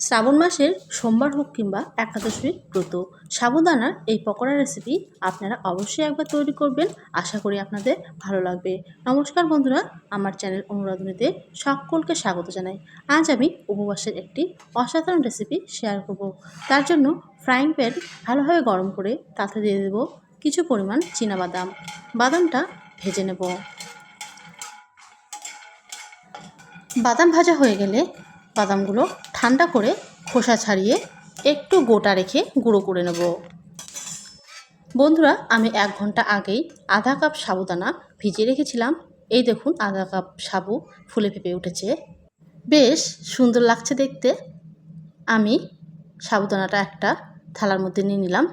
শ্রাবণ মাসের সোমবার হোক কিংবা একাদশীর ব্রত, সাবুদানার এই পকোড়া রেসিপি আপনারা অবশ্যই একবার তৈরি করবেন। আশা করি আপনাদের ভালো লাগবে। নমস্কার বন্ধুরা, আমার চ্যানেল অনুরাধনীতে সকলকে স্বাগত জানাই। আজ আমি উপবাসের একটি অসাধারণ রেসিপি শেয়ার করব। তার জন্য ফ্রাইং প্যান ভালোভাবে গরম করে তাতে দিয়ে দেব কিছু পরিমাণ বাদাম বাদামটা ভেজে নেব। বাদাম ভাজা হয়ে গেলে বাদামগুলো ঠান্ডা করে খোসা ছাড়িয়ে একটু গোটা রেখে গুঁড়ো করে নেব। বন্ধুরা, আমি এক ঘণ্টা আগেই আধা কাপ সাবুদানা ভিজিয়ে রেখেছিলাম। এই দেখুন, আধা কাপ সাবু ফুলে ফেপে উঠেছে। বেশ সুন্দর লাগছে দেখতে। আমি সাবুদানাটা একটা থালার মধ্যে নিয়ে নিলাম।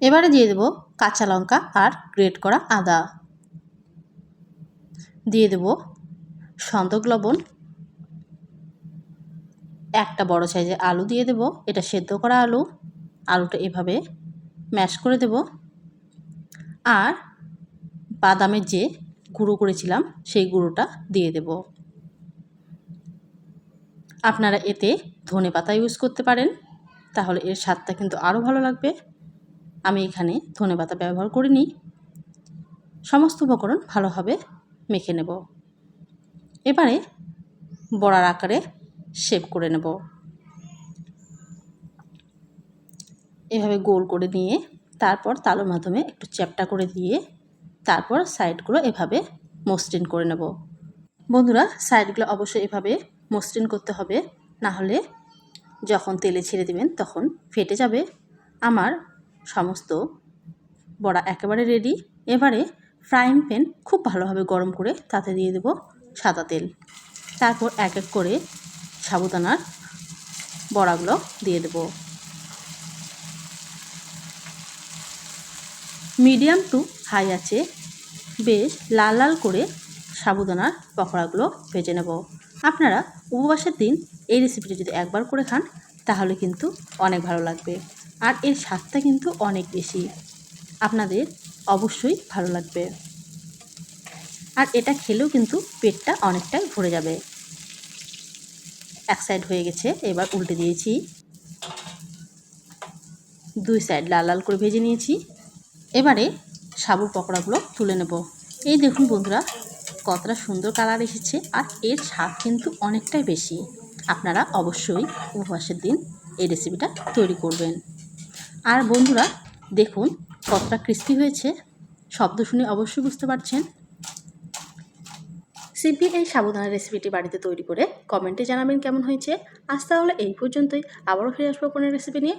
এবারে দিয়ে দেব কাঁচা লঙ্কা আর গ্রেট করা আদা। দিয়ে দেব সন্দক লবণ একটা বড় সাইজের আলু দিয়ে দেব। এটা সেদ্ধ করা আলু। আলুটা এভাবে ম্যাশ করে দেব। আর বাদামের যে গুঁড়ো করেছিলাম, সেই গুঁড়োটা দিয়ে দেব। আপনারা এতে ধনে পাতা ইউজ করতে পারেন। তাহলে এর স্বাদটা কিন্তু আরও ভালো লাগবে। আমি এখানে ধনে পাতা ব্যবহার করিনি। সমস্ত উপকরণ ভালোভাবে মেখে নেব। এবারে বড়ার আকারে শেপ করে নেব। এভাবে গোল করে নিয়ে তারপর তালুর মাধ্যমে একটু চ্যাপটা করে দিয়ে তারপর সাইডগুলো এভাবে মসৃণ করে নেব। বন্ধুরা সাইডগুলো অবশ্যই এভাবে মসৃণ করতে হবে, না হলে যখন তেলে ছেড়ে দেবেন তখন ফেটে যাবে। আমার সমস্ত বড়া একেবারে রেডি এবারে ফ্রাইং প্যান খুব ভালোভাবে গরম করে তাতে দিয়ে দেব সাদা তেল। তারপর এক এক করে সাবুদানার বড়াগুলো দিয়ে দেব। মিডিয়াম টু হাই আছে, বেশ লাল লাল করে সাবুদানার পকোড়াগুলো ভেজে নেব। আপনারা উপবাসের দিন এই রেসিপিটি যদি একবার করে খান, তাহলে কিন্তু অনেক ভালো লাগবে আর এর স্বাদটা কিন্তু অনেক বেশি। আপনাদের অবশ্যই ভালো লাগবে। আর এটা খেলেও কিন্তু পেটটা অনেকটাই ভরে যাবে। সাইড হয়ে গেছে, এবার উল্টে দিয়েছি। দুই সাইড লাল লাল করে ভেজে নিয়েছি। এবারে সাবুর পকোড়াগুলো তুলে নেব। এই দেখুন বন্ধুরা, কতটা সুন্দর কালার এসেছে আর এর স্বাদ কিন্তু অনেকটাই বেশি। আপনারা অবশ্যই উপবাসের দিন এই রেসিপিটা তৈরি করবেন। আর বন্ধুরা, দেখুন কতটা ক্রিস্পি হয়েছে। শব্দ শুনে অবশ্যই বুঝতে পারছেন। সিম্পলি এই সাবুদানার রেসিপিটি বাড়িতে তৈরি করে কমেন্টে জানাবেন কেমন হয়েছে। আজ তাহলে এই পর্যন্তই। আবারও ফিরে আসব কোনো রেসিপি নিয়ে।